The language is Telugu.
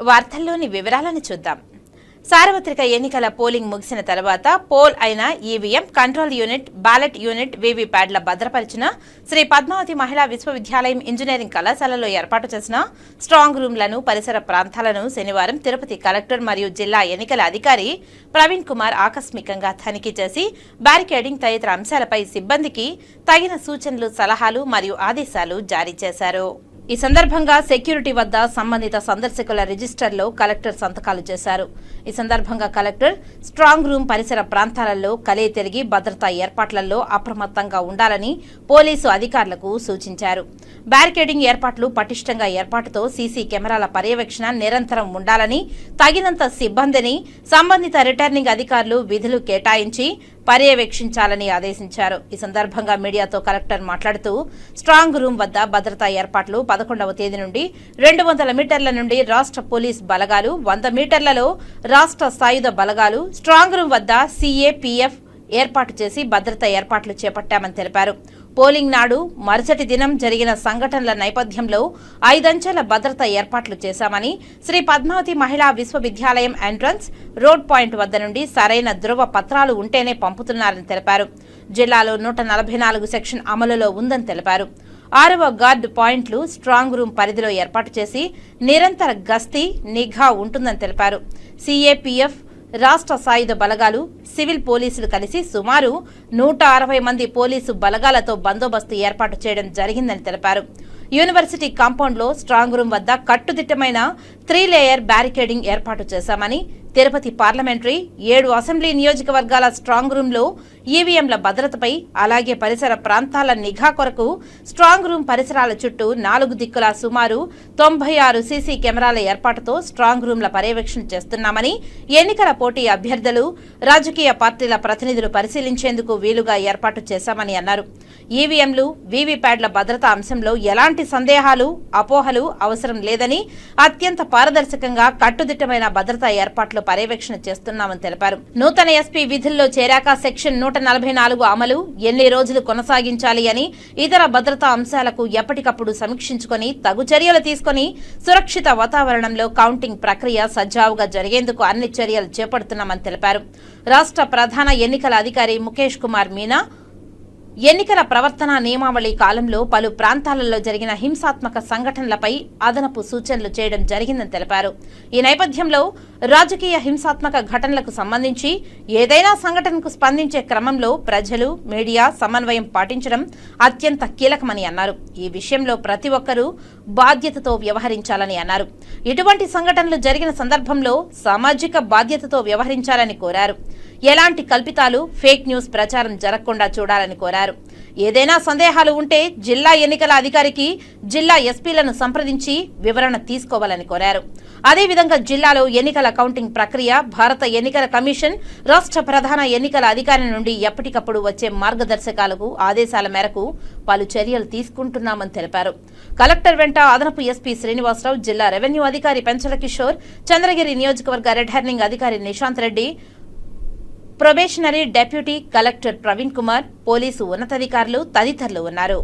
వార్తల్లోని వివరాలను చూద్దాం. సార్వత్రిక ఎన్నికల పోలింగ్ ముగిసిన తర్వాత పోల్ అయిన EVM control unit ballot unit వీవీప్యాడ్ల భద్రపరిచిన శ్రీ పద్మావతి మహిళా విశ్వవిద్యాలయం ఇంజనీరింగ్ కళాశాలలో ఏర్పాటు చేసిన స్ట్రాంగ్ రూమ్లను పరిసర ప్రాంతాలను శనివారం తిరుపతి కలెక్టర్ మరియు జిల్లా ఎన్నికల అధికారి ప్రవీణ్ కుమార్ ఆకస్మికంగా తనిఖీ చేసి బ్యారికేడింగ్ తదితర అంశాలపై సిబ్బందికి తగిన సూచనలు సలహాలు మరియు ఆదేశాలు జారీ చేశారు. ఈ సందర్భంగా సెక్యూరిటీ వద్ద సంబంధిత సందర్శకుల రిజిస్టర్లో కలెక్టర్ సంతకాలు చేశారు. ఈ సందర్భంగా కలెక్టర్ స్ట్రాంగ్ రూమ్ పరిసర ప్రాంతాలలో కలే తిరిగి భద్రతా ఏర్పాట్లలో అప్రమత్తంగా ఉండాలని పోలీసు అధికారులకు సూచించారు. బ్యారికేడింగ్ ఏర్పాట్లు పటిష్టంగా ఏర్పాటుతో సీసీ కెమెరాల పర్యవేక్షణ నిరంతరం ఉండాలని తగినంత సిబ్బందిని సంబంధిత రిటర్నింగ్ అధికారులు విధులు కేటాయించి పర్యవేక్షించాలని ఆదేశించారు. ఈ సందర్భంగా మీడియాతో కలెక్టర్ మాట్లాడుతూ స్ట్రాంగ్ రూమ్ వద్ద భద్రతా ఏర్పాట్లు పదకొండవ తేదీ నుండి రెండు వందల మీటర్ల నుండి రాష్ట్ర పోలీస్ బలగాలు వంద మీటర్లలో రాష్ట్ర సాయుధ బలగాలు స్ట్రాంగ్ రూమ్ వద్ద సీఏపీఎఫ్ ఏర్పాటు చేసి భద్రతా ఏర్పాట్లు చేపట్టామని తెలిపారు. పోలింగ్ నాడు మరుసటి దినం జరిగిన సంఘటనల నేపథ్యంలో ఐదంచెల భద్రత ఏర్పాట్లు చేశామని శ్రీ పద్మావతి మహిళా విశ్వవిద్యాలయం ఎంట్రన్స్ రోడ్ పాయింట్ వద్ద నుండి సరైన ధృవ పత్రాలు ఉంటేనే పంపుతున్నారని తెలిపారు. జిల్లాలో నూట నలభై నాలుగు సెక్షన్ అమలులో ఉందని తెలిపారు. ఆరవ గార్డ్ పాయింట్లు స్ట్రాంగ్ రూమ్ పరిధిలో ఏర్పాటు చేసి నిరంతర గస్తీ నిఘా ఉంటుందని తెలిపారు. సీఏపీఎఫ్ రాష్ట్ర సాయుధ బలగాలు సివిల్ పోలీసులు కలిసి సుమారు నూట అరవై మంది పోలీసు బలగాలతో బందోబస్తు ఏర్పాటు చేయడం జరిగిందని తెలిపారు. యూనివర్సిటీ కాంపౌండ్లో స్ట్రాంగ్ రూమ్ వద్ద కట్టుదిట్టమైన త్రీ లేయర్ బ్యారికేడింగ్ ఏర్పాటు చేశామని తిరుపతి పార్లమెంటరీ ఏడు అసెంబ్లీ నియోజకవర్గాల స్ట్రాంగ్ రూమ్లో ఈవీఎంల భద్రతపై అలాగే పరిసర ప్రాంతాల నిఘా కొరకు స్ట్రాంగ్ రూమ్ పరిసరాల చుట్టూ నాలుగు దిక్కుల సుమారు తొంభై ఆరు సీసీ కెమెరాల ఏర్పాటుతో స్ట్రాంగ్ రూమ్ల పర్యవేక్షణ చేస్తున్నామని ఎన్నికల పోటీ అభ్యర్థులు రాజకీయ పార్టీల ప్రతినిధులు పరిశీలించేందుకు వీలుగా ఏర్పాటు చేశామని అన్నారు. ఈవీఎంలు వీవీప్యాడ్ల భద్రత అంశంలో ఎలాంటి సందేహాలు అపోహలు అవసరం లేదని అత్యంత పారదర్శకంగా కట్టుదిట్టమైన భద్రతా ఏర్పాట్లు పర్యవేక్షణ చేస్తున్నామని తెలిపారు. నూతన ఎస్పీ విధుల్లో చేరాక సెక్షన్ నూట నలభై నాలుగు అమలు ఎన్ని రోజులు కొనసాగించాలి అని ఇతర భద్రతా అంశాలకు ఎప్పటికప్పుడు సమీక్షించుకొని తగు చర్యలు తీసుకొని సురక్షిత వాతావరణంలో కౌంటింగ్ ప్రక్రియ సజావుగా జరిగేందుకు అన్ని చర్యలు చేపడుతున్నామని తెలిపారు. రాష్ట్ర ప్రధాన ఎన్నికల అధికారి ముఖేష్ కుమార్ మీనా ఎన్నికల ప్రవర్తన నియమావళి కాలంలో పలు ప్రాంతాలలో జరిగిన హింసాత్మక సంఘటనలపై అదనపు సూచనలు చేయడం జరిగిందని తెలిపారు. ఈ నేపథ్యంలో రాజకీయ హింసాత్మక ఘటనలకు సంబంధించి ఏదైనా సంఘటనకు స్పందించే క్రమంలో ప్రజలు మీడియా సమన్వయం పాటించడం అత్యంత కీలకమని అన్నారు. ఈ విషయంలో ప్రతి ఒక్కరూ బాధ్యతతో వ్యవహరించాలని అన్నారు. ఇటువంటి సంఘటనలు జరిగిన సందర్భంలో సామాజిక బాధ్యతతో వ్యవహరించాలని కోరారు. ఎలాంటి కల్పితాలు ఫేక్ న్యూస్ ప్రచారం జరగకుండా చూడాలని కోరారు. ఏదైనా సందేహాలు ఉంటే జిల్లా ఎన్నికల అధికారికి జిల్లా ఎస్పీలను సంప్రదించి వివరణ తీసుకోవాలని కోరారు. అదేవిధంగా జిల్లాలో ఎన్నికల కౌంటింగ్ ప్రక్రియ భారత ఎన్నికల కమిషన్ రాష్ట్ర ప్రధాన ఎన్నికల అధికారి నుండి ఎప్పటికప్పుడు వచ్చే మార్గదర్శకాలకు ఆదేశాల మేరకు పలు చర్యలు తీసుకుంటున్నామని తెలిపారు. కలెక్టర్ వెంట అదనపు ఎస్పీ శ్రీనివాసరావు జిల్లా రెవెన్యూ అధికారి పెంచల కిషోర్ చంద్రగిరి నియోజకవర్గ రిటర్నింగ్ అధికారి Nishant Reddy probationary deputy collector Praveen Kumar police ఉన్నతాధికారులు తదితరులు ఉన్నారు.